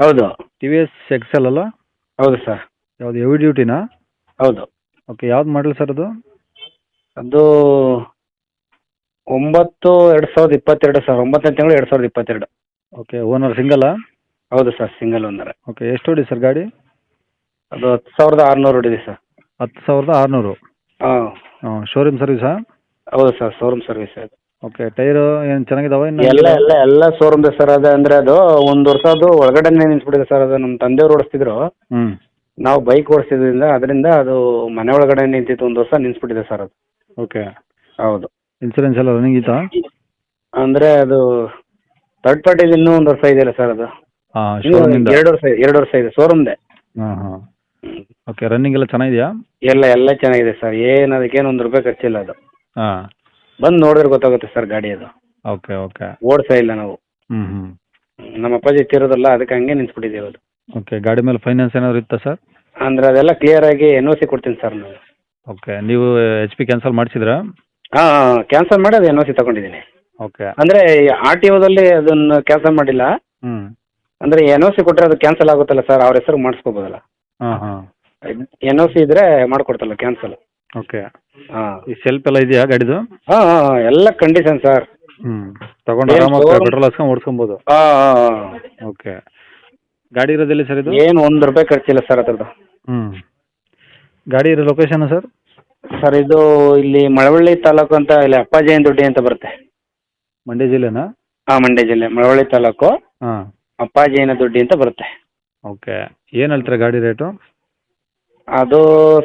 ಹೌದು. T V S Excel ಅಲ್ಲ? ಹೌದು ಸರ್. ಯಾವ್ದು ಹೆವಿ ಡ್ಯೂಟಿನಾ ಹೌದು. ಓಕೆ ಯಾವ್ದು ಮಾಡಲ್ ಸರ್ ಅದು? ಅದು ಒಂಬತ್ತು ಎರಡು ಸಾವಿರದ ಇಪ್ಪತ್ತೆರಡು ಸರ್. ಒಂಬತ್ತನೇ ತಿಂಗಳು ಎರಡು ಸಾವಿರದ ಇಪ್ಪತ್ತೆರಡು. ಓಕೆ ಓನರ್ ಸಿಂಗಲ್ ಹೌದು ಸರ್ ಸಿಂಗಲ್ ಓನರ್ ಓಕೆ ಎಷ್ಟು ಹೊಡಿ ಸರ್ ಗಾಡಿ? ಅದು ಹತ್ತು ಸಾವಿರದ ಆರುನೂರು ಹೊಡಿದೆ ಸರ್. ಹತ್ತು ಸಾವಿರದ ಆರುನೂರು? ಹಾಂ. ಹಾಂ ಶೋರೂಮ್ ಸರ್ವಿಸಾ ಹೌದು ಸರ್ ಶೋರೂಮ್ ಸರ್ವಿಸ್ ಅದು. ಓಕೆ ಟೈರು ಏನು ಚೆನ್ನಾಗಿದಾವೆ ಇನ್ನು? ಎಲ್ಲ ಎಲ್ಲ ಎಲ್ಲ ಶೋರೂಮ್ ಸರ್ ಅದು ಅಂದ್ರೆ ಅದು ಒಂದು ವರ್ಷ ಅದು ಒಳಗಡೆನೇ ನಿಂತ್ಬಿಟ್ಟಿದೆ ಸರ್ ಅದು. ನಮ್ಮ ತಂದೆಯವ್ರು ಓಡಿಸ್ತಿದ್ರು. ಹ್ಞೂ ನಾವು ಬೈಕ್ ಓಡಿಸ್ತಿದ್ರಿಂದ ಅದರಿಂದ ಅದು ಮನೆ ಒಳಗಡೆ ನಿಂತಿತ್ತು ಒಂದು ವರ್ಷ ನಿಂತ್ಬಿಟ್ಟಿದೆ ಸರ್ ಅದು. ಓಕೆ ಹೌದು. ಇನ್ಸೂರೆನ್ಸ್ ಎಲ್ಲ ರನ್ನಿಂಗ್ ಇತ್ತಾ? ಅಂದ್ರೆ ಅದು ಥರ್ಡ್ ಪಾರ್ಟಿ ಇನ್ನೂ ಒಂದು ವರ್ಷ ಇದೆಯಲ್ಲ ಸರ್ ಅದು. ಹಾಂ ಇನ್ನೂ ಶೋರೂಮಿಂದ ಎರಡು ವರ್ಷ ಎರಡು ವರ್ಷ ಇದೆ ಶೋರೂಮ್ದೆ ಹಾಂ ಹಾಂ. ಓಕೆ ರನ್ನಿಂಗ್ ಎಲ್ಲ ಚೆನ್ನಾಗಿದೆಯಾ? ಎಲ್ಲ ಎಲ್ಲ ಚೆನ್ನಾಗಿದೆ ಸರ್ ಏನು ಅದಕ್ಕೇನು ಒಂದು ರೂಪಾಯಿ ಖರ್ಚಿಲ್ಲ ಅದು. ಹಾಂ. ಬಂದು ನೋಡಿದ್ರೆ ಗೊತ್ತಾಗುತ್ತೆ ಸರ್ ಗಾಡಿ ಅದು. Okay okay. ಓಡಿಸೇ ಇಲ್ಲ ನಾವು. ಹ್ಞೂ ಹ್ಞೂ ನಮ್ಮ ಅಪ್ಪಾಜಿ ತಿರೋದಲ್ಲ ಅದಕ್ಕೆ ಹಂಗೆ ನಿಂತ್ಬಿಟ್ಟಿದ್ದೀವಿ ಅದು ಓಕೆ ಗಾಡಿ ಮೇಲೆ ಫೈನಾನ್ಸ್ ಏನಾದ್ರು ಇತ್ತಾ ಸರ್? ಅಂದ್ರೆ ಅದೆಲ್ಲ ಕ್ಲಿಯರ್ ಆಗಿ ಎನ್ ಒ ಸಿ ಕೊಡ್ತೀನಿ ಸರ್ ನಾನು. ಓಕೆ ನೀವು ಎಚ್ ಪಿ ಕ್ಯಾನ್ಸಲ್ ಮಾಡಿಸಿದ್ರಾ? ಹಾಂ ಹಾಂ ಕ್ಯಾನ್ಸಲ್ ಮಾಡಿ ಅದು ಎನ್ ಒ ಸಿ ತಗೊಂಡಿದ್ದೀನಿ. ಓಕೆ. ಅಂದರೆ ಆರ್ ಟಿ ಒದಲ್ಲಿ ಅದನ್ನ ಕ್ಯಾನ್ಸಲ್ ಮಾಡಿಲ್ಲ. ಹ್ಞೂ ಅಂದರೆ ಎನ್ ಓ ಸಿ ಕೊಟ್ಟರೆ ಅದು ಕ್ಯಾನ್ಸಲ್ ಆಗುತ್ತಲ್ಲ ಸರ್ ಅವ್ರ ಹೆಸರು ಮಾಡಿಸ್ಕೋಬೋದಲ್ಲ. ಹಾಂ ಹಾಂ. ಎನ್ ಓ ಸಿ ಇದ್ರೆ ಮಾಡ್ಕೊಡ್ತಲ್ಲ ಕ್ಯಾನ್ಸಲ್ ಓಕೆ ಹಾಂ. ಈ ಸೆಲ್ಫ್ ಎಲ್ಲ ಇದೆಯಾ ಗಾಡಿದು? ಹಾಂ ಹಾಂ ಎಲ್ಲ ಕಂಡೀಷನ್ ಸರ್ ಹ್ಞೂ ತಗೊಂಡು ಏನ್ ಆರಾಮಾಗಿ showroom- ಪೆಟ್ರೋಲ್ ಹಾಕ್ಸ್ಕೊಂಡು ಓಡಿಸ್ಕೊಬೋದು. ಹಾಂ ಓಕೆ ಗಾಡಿ ಇರೋದಿಲ್ಲ ಸರ್ ಇದು? ಏನು ಒಂದು ರೂಪಾಯಿ ಖರ್ಚಿಲ್ಲ ಸರ್ ಅದ್ರದ್ದು. ಹ್ಞೂ ಗಾಡಿ ಇರೋ ಲೊಕೇಶನ್ ಸರ್ ಸರ್ ಇದು ಇಲ್ಲಿ ಮಳವಳ್ಳಿ ತಾಲೂಕು ಅಂತ ಇಲ್ಲಿ ಅಪ್ಪಾಜಯನ ದುಡ್ಡಿ ಅಂತ ಬರುತ್ತೆ. ಮಂಡ್ಯ ಜಿಲ್ಲೆನಾ? ಹಾಂ ಮಂಡ್ಯ ಜಿಲ್ಲೆ. ಮಳವಳ್ಳಿ ತಾಲೂಕು ಹಾಂ. ಅಪ್ಪಾಜಯನ ದುಡ್ಡಿ ಅಂತ ಬರುತ್ತೆ. ಓಕೆ ಏನು ಹೇಳ್ತೀರಾ ಗಾಡಿ ರೇಟು ಅದು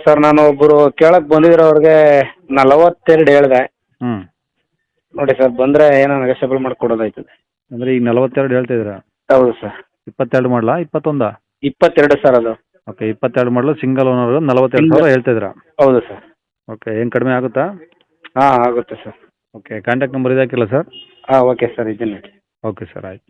ಸರ್ ನಾನು ಒಬ್ಬರು ಕೇಳಕ್ಕೆ ಬಂದಿದ್ರವ್ರಿಗೆ ನಲವತ್ತೆರಡು ಹೇಳಿದೆ. ಹ್ಞೂ ನೋಡಿ ಸರ್ ಬಂದರೆ ಏನೋ ನೆಗೋಷಿಯಬಲ್ ಮಾಡಿ ಕೊಡೋದಾಯ್ತದೆ. ಅಂದರೆ ಈಗ ನಲವತ್ತೆರಡು ಹೇಳ್ತಾ ಇದ್ರ ಹೌದು ಸರ್. ಇಪ್ಪತ್ತೆರಡು ಮಾಡಲಾ? ಇಪ್ಪತ್ತೊಂದಾ? ಇಪ್ಪತ್ತೆರಡು ಸರ್ ಅದು. ಓಕೆ ಇಪ್ಪತ್ತೆರಡು ಮಾಡಲು ಸಿಂಗಲ್ ಓನರ್ ನಲವತ್ತೆರಡು ಸಾವಿರ ಹೇಳ್ತಿದ್ದೀರಾ ಹೌದು ಸರ್. ಓಕೆ ಏನ್ ಕಡಿಮೆ ಆಗುತ್ತಾ? ಹಾಂ ಆಗುತ್ತೆ ಸರ್. ಓಕೆ ಕಾಂಟ್ಯಾಕ್ಟ್ ನಂಬರ್ ಇದಾಕಿಲ್ಲ ಸರ್? ಹಾಂ ಓಕೆ ಸರ್ ಇದನ್ನ ಓಕೆ ಸರ್ ಆಯ್ತು.